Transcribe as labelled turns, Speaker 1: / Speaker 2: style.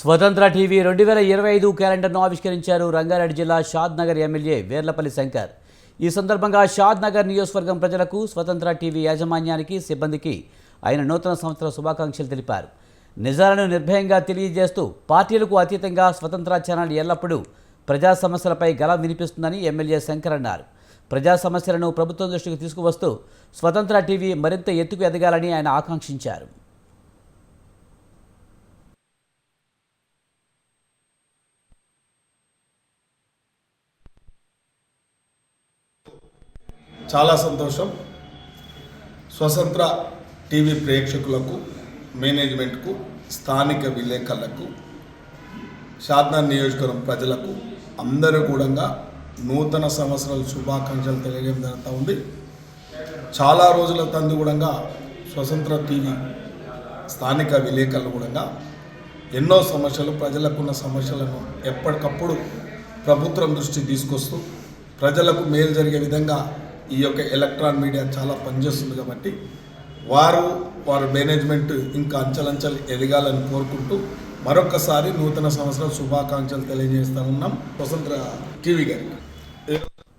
Speaker 1: స్వతంత్ర టీవీ రెండు వేల ఇరవై ఐదు క్యాలెండర్ను ఆవిష్కరించారు రంగారెడ్డి జిల్లా షాద్ నగర్ ఎమ్మెల్యే వేర్లపల్లి శంకర్. ఈ సందర్భంగా షాద్ నగర్ నియోజకవర్గం ప్రజలకు స్వతంత్ర టీవీ యాజమాన్యానికి సిబ్బందికి ఆయన నూతన సంవత్సర శుభాకాంక్షలు తెలిపారు. నిజాలను నిర్భయంగా తెలియజేస్తూ పార్టీలకు అతీతంగా స్వతంత్ర ఛానల్ ఎల్లప్పుడూ ప్రజా సమస్యలపై గలం వినిపిస్తుందని ఎమ్మెల్యే శంకర్ అన్నారు. ప్రజా సమస్యలను ప్రభుత్వం దృష్టికి తీసుకువస్తూ స్వతంత్ర టీవీ మరింత ఎత్తుకు ఎదగాలని ఆయన ఆకాంక్షించారు.
Speaker 2: చాలా సంతోషం. స్వతంత్ర టీవీ ప్రేక్షకులకు మేనేజ్మెంట్కు స్థానిక విలేకరులకు షాద్నా నియోజకవర్గం ప్రజలకు అందరూ కూడా నూతన సంవత్సరాల శుభాకాంక్షలు తెలియజేయడం జరుగుతూ ఉంది. చాలా రోజుల తందు కూడా స్వతంత్ర టీవీ స్థానిక విలేకరులు కూడా ఎన్నో సమస్యలు ప్రజలకున్న సమస్యలను ఎప్పటికప్పుడు ప్రభుత్వం దృష్టి తీసుకొస్తూ ప్రజలకు మేలు జరిగే విధంగా ఈ యొక్క ఎలక్ట్రాన్ మీడియా చాలా పనిచేస్తుంది కాబట్టి వారు వారి మేనేజ్మెంట్ ఇంకా అంచెలంచెలు ఎదగాలని కోరుకుంటూ మరొకసారి నూతన సంవత్సరం శుభాకాంక్షలు తెలియజేస్తానున్నాం స్వతంత్ర టీవీ గారికి.